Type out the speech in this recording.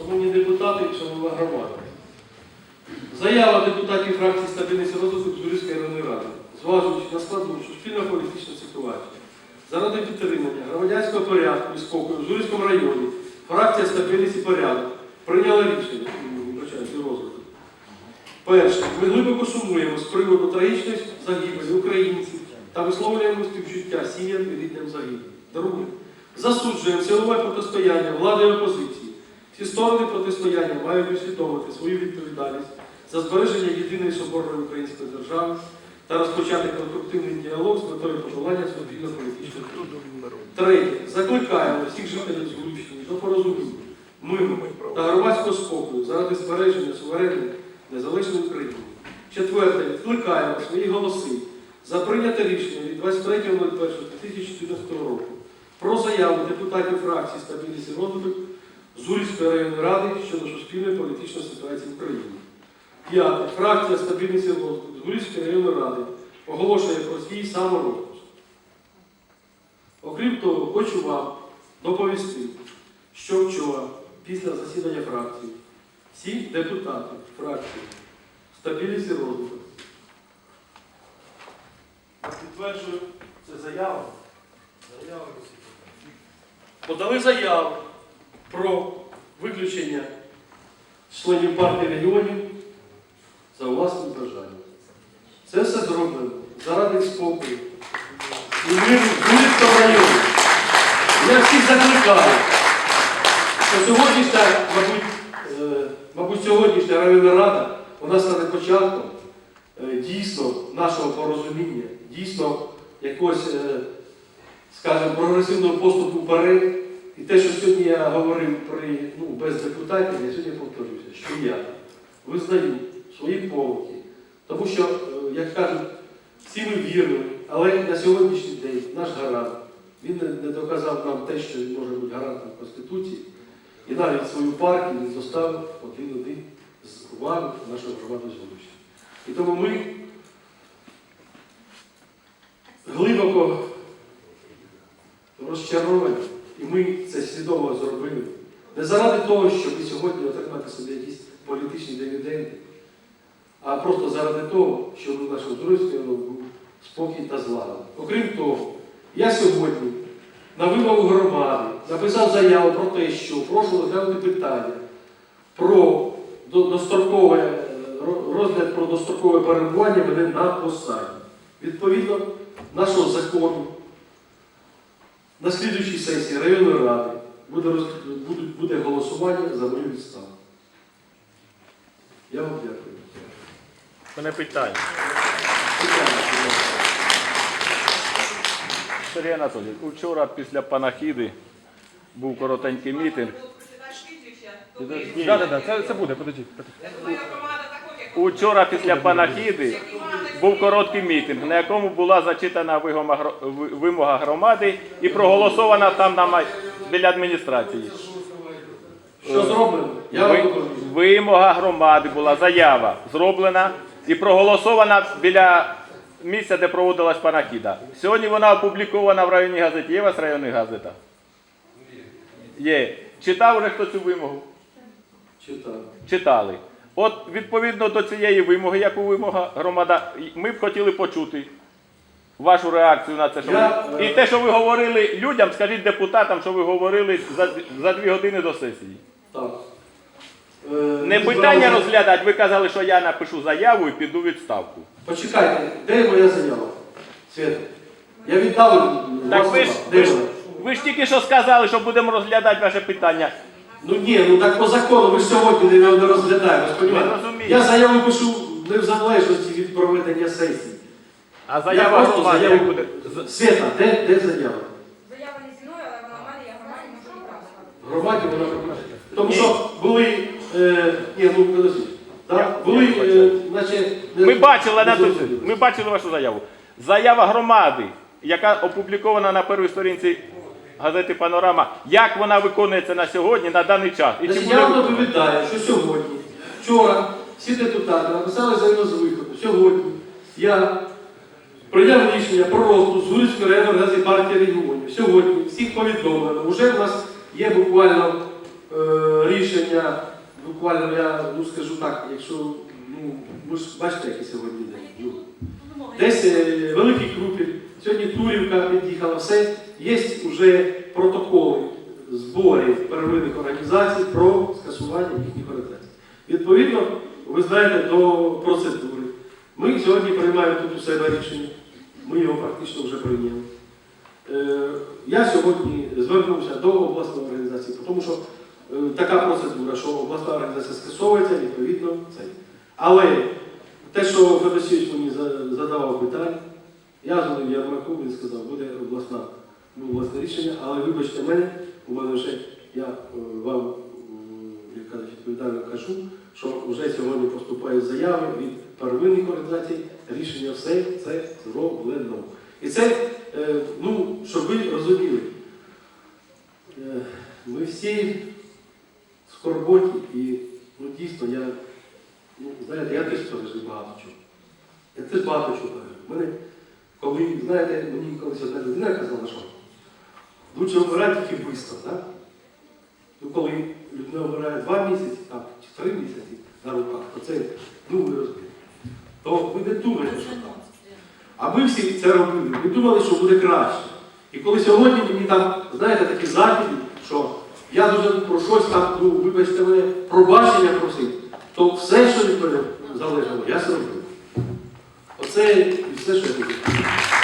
Шановні депутати, шановна громада. Заява депутатів фракції стабільність і розвитку Зурівської районної ради, зважуючи на складну суспільно політичну ситуацію, заради підтримання громадянського порядку і спокою в Зурівському районі, фракція стабільність і порядок прийняла рішення вибачаюсь. Перше, ми глибоко сумуємо з приводу трагічної загибелі українців та висловлюємо співчуття сім'ям і рідним загиблих. Друге, засуджуємо силове протистояння влади і опозиції. Всі сторони протистояння мають усвідомити свою відповідальність за збереження єдиної соборної української держави та розпочати конструктивний діалог з метою подолання суспільно-політичних. Третє. Закликаємо всіх жителів Згурівщини до порозуміння, миру та громадського спокою заради збереження суверенної незалежної України. Четверте. Відкликаємо свої голоси за прийняте рішення від 23.01.2014 року про заяву депутатів фракції стабільність і розвиток Зурівської районної ради щодо суспільної політичної ситуації в Україні. П'яте. Фракція стабільність Зурівської районної ради оголошує про свій саморозпуск. Окрім того, хочу вам доповісти, що вчора, після засідання фракції, всі депутати фракції стабільність і розвиток. Підтверджую, це заява. Заява подали заяву про виключення членів партії регіонів за власним бажанням. Це все зроблено заради спокою і миру Зурівського району. Я всіх закликаю, що сьогоднішня, мабуть, е, мабуть, сьогоднішня районна рада вона стане початком е, дійсно нашого порозуміння, дійсно якогось, е, скажімо, прогресивного поступу вперед. І те, що сьогодні я говорив при, ну, без депутатів, я сьогодні повторюся, що я визнаю свої помилки. Тому що, е, як кажуть, всі ми вірили, але на сьогоднішній день наш гарант, він не, доказав нам те, що він може бути гарантом Конституції. І навіть свою партію він доставив один-один з вами, нашою громадою Золочі. І тому ми глибоко розчаровані, і ми це свідомо зробили. Не заради того, щоб сьогодні отримати собі якісь політичні дивіденди, а просто заради того, щоб у нашому друзі був спокій та злада. Окрім того, я сьогодні на вимогу громади написав заяву про те, що прошу розглянути питання про дострокове, е, розгляд про дострокове перебування мене на посаді. Відповідно нашого закону на слідуючій сесії районної ради буде, буде, буде голосування за мою відставку. Я вам дякую. Мене питання. Сергій Анатолійович, вчора після панахіди був коротенький мітинг. Да, да, да, це, це буде, подождіть. Учора після панахіди був короткий мітинг, на якому була зачитана вимога гро- ви- вимога громади і проголосована там на май- біля адміністрації. Що зроблено? Ви- Вимога громади була заява зроблена і проголосована біля місця, де проводилась панахіда. Сьогодні вона опублікована в районній газеті. Є у вас районна газета? Є. Читав вже хто цю вимогу? Читаю. Читали. От відповідно до цієї вимоги, яку вимога громада, ми б хотіли почути вашу реакцію на це. Що Я, ви... І те, що ви говорили людям, скажіть депутатам, що ви говорили за, за дві години до сесії. Так. Е, Не питання збиралися- розглядати, ви казали, що я напишу заяву і піду відставку. Почекайте, де моя заява? Свята. Я віддав Так вас ви ж, ви ж, ви ж тільки що сказали, що будемо розглядати ваше питання. Ну ні, ну так по закону, ж сьогодні не, розглядаємо. Ми розуміємо. Я заяву пишу не в залежності від проведення сесії. А Я заява просто заяву буде. Свята, де, де заява? Заява не зі мною, але вона в мене, я громаді можу відправити. Громаді вона прописана. Тому що були, е, ні, ну подожди, так? були, е, наче... не- Ми бачили, не зрозуміло. ми бачили вашу заяву. Заява громади, яка опублікована на першій сторінці газети Панорама, як вона виконується на сьогодні, на даний час. І чи Значить, я вам доповідаю, що сьогодні, вчора, всі депутати написали заяву з виходу. Сьогодні я прийняв рішення про розпуск Зурівської районної організації партії регіонів. Сьогодні всіх повідомлено. Уже в нас є буквально е, рішення, буквально я ну, скажу так, якщо ну, ви ж бачите, який сьогодні день. Ну, Десь е, великий крупіль, сьогодні Турівка під'їхала, все. Є вже протоколи зборів первинних організацій про скасування їхніх організацій. Відповідно, ви знаєте до процедури. Ми сьогодні приймаємо тут у себе рішення. Ми його практично вже прийняли. Е, Я сьогодні звернувся до обласної організації, тому що е, така процедура, що обласна організація скасовується, відповідно це. Але те, що Федосійович мені задавав питання, я задав Ярмаку, він сказав, буде обласна, буде обласне рішення, але вибачте мене, вже я е, вам, як кажуть, відповідально кажу, що вже сьогодні поступають заяви від первинних організацій, рішення все це зроблено. І це, е, ну, щоб ви розуміли, е, ми всі скорботі і ну, дійсно я, ну, знаєте, я теж пережив багато чого. Я теж багато чого пережив. Мене, коли, знаєте, мені колись одна людина казала, що лучше вмирати тільки швидко, так? Ну, коли людина вмирає два місяці, так, чи три місяці на руках, то це, ну ви розумієте. То ви не думаєте, що так. А ми всі це робили. Ми думали, що буде краще. І коли сьогодні мені там, знаєте, такі західи, що я дуже про щось там, ну, вибачте мене, пробачення просив, то все, що від мене залежало, я зробив. Оце і все, що я хотів.